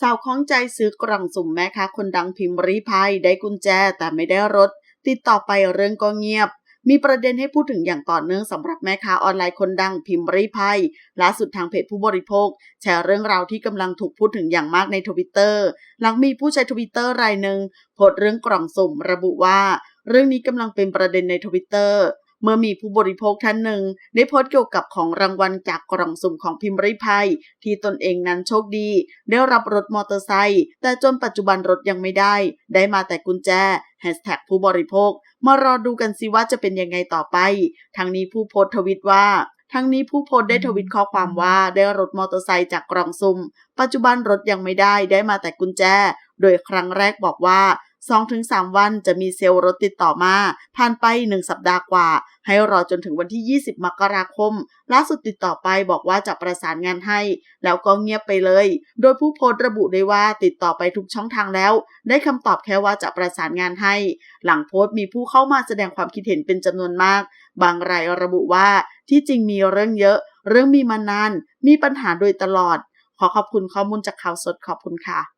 สาวข้องใจซื้อกล่องสุ่มแม่ค้าคนดังพิมพ์รีพายได้กุญแจแต่ไม่ได้รถ ติดต่อไปเรื่องก็เงียบ มีประเด็นให้พูดถึงอย่างต่อเนื่องสำหรับแม่ค้าออนไลน์คนดังพิมพ์รีพายล่าสุดทางเพจผู้บริโภค แชร์เรื่องราวที่กำลังถูกพูดถึงอย่างมากในทวิตเตอร์หลังมีผู้ใช้ทวิตเตอร์รายหนึ่งโพสต์เรื่องกล่องสุ่มระบุว่า เรื่องนี้กำลังเป็นประเด็นในทวิตเตอร์ เมื่อมีผู้บริโภคท่านหนึ่ง ได้โพสต์เกี่ยวกับของรางวัลจากกล่องสุ่มของพิมพ์ริพายที่ตนเองนั้นโชคดี ได้รับรถมอเตอร์ไซค์แต่จนปัจจุบันรถยังไม่ได้ ได้มาแต่กุญแจแฮชแท็กผู้บริโภค มารอดูกันสิว่าจะเป็นยังไงต่อไปทั้งนี้ผู้โพสต์ทวิตว่าทั้งนี้ผู้โพสได้ทวิตข้อความว่าได้รถมอเตอร์ไซค์จากกล่องซุ่ม ปัจจุบันรถยังไม่ได้ได้มาแต่กุญแจ โดยครั้งแรกบอกว่า 2-3 วันจะมีเซลล์รถติดต่อมา ผ่านไป 1 สัปดาห์กว่า ให้รอจนถึงวันที่ 20 มกราคม ล่าสุดติดต่อไปบอกว่าจะประสานงานให้ แล้วก็เงียบไปเลย โดยผู้โพสต์ระบุได้ว่าติดต่อไปทุกช่องทางแล้ว ได้คำตอบแค่ว่าจะประสานงานให้ หลังโพสต์มีผู้เข้ามาแสดงความคิดเห็นเป็นจำนวนมาก บางรายระบุว่าที่จริงมีเรื่องเยอะ เรื่องมีมานาน มีปัญหาโดยตลอด ขอขอบคุณข้อมูลจากข่าวสดขอบคุณค่ะ